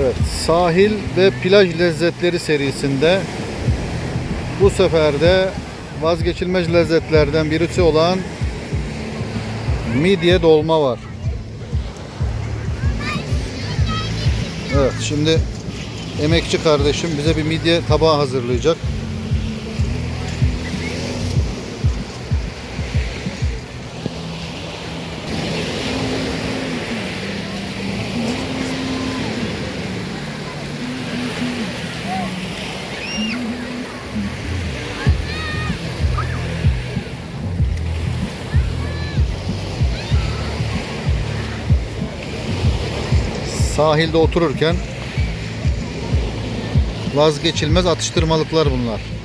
Evet, sahil ve plaj lezzetleri serisinde bu sefer de vazgeçilmez lezzetlerden birisi olan midye dolma var. Evet, şimdi emekçi kardeşim bize bir midye tabağı hazırlayacak. Sahilde otururken vazgeçilmez atıştırmalıklar bunlar.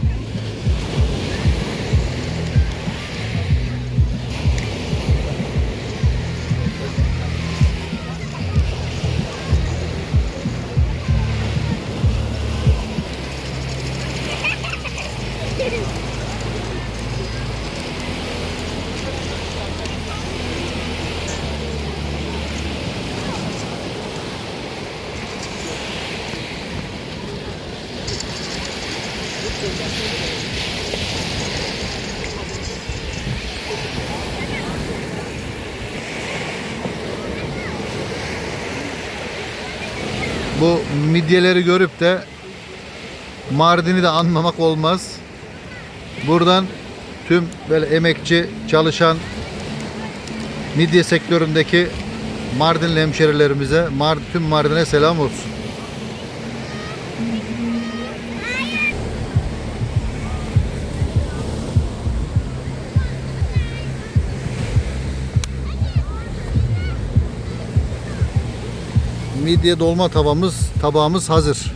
Bu midyeleri görüp de Mardin'i de anmamak olmaz. Buradan tüm böyle emekçi çalışan midye sektöründeki Mardinli hemşerilerimize, Mar tüm Mardin'e selam olsun. Midye dolma tabağımız tabağımız hazır.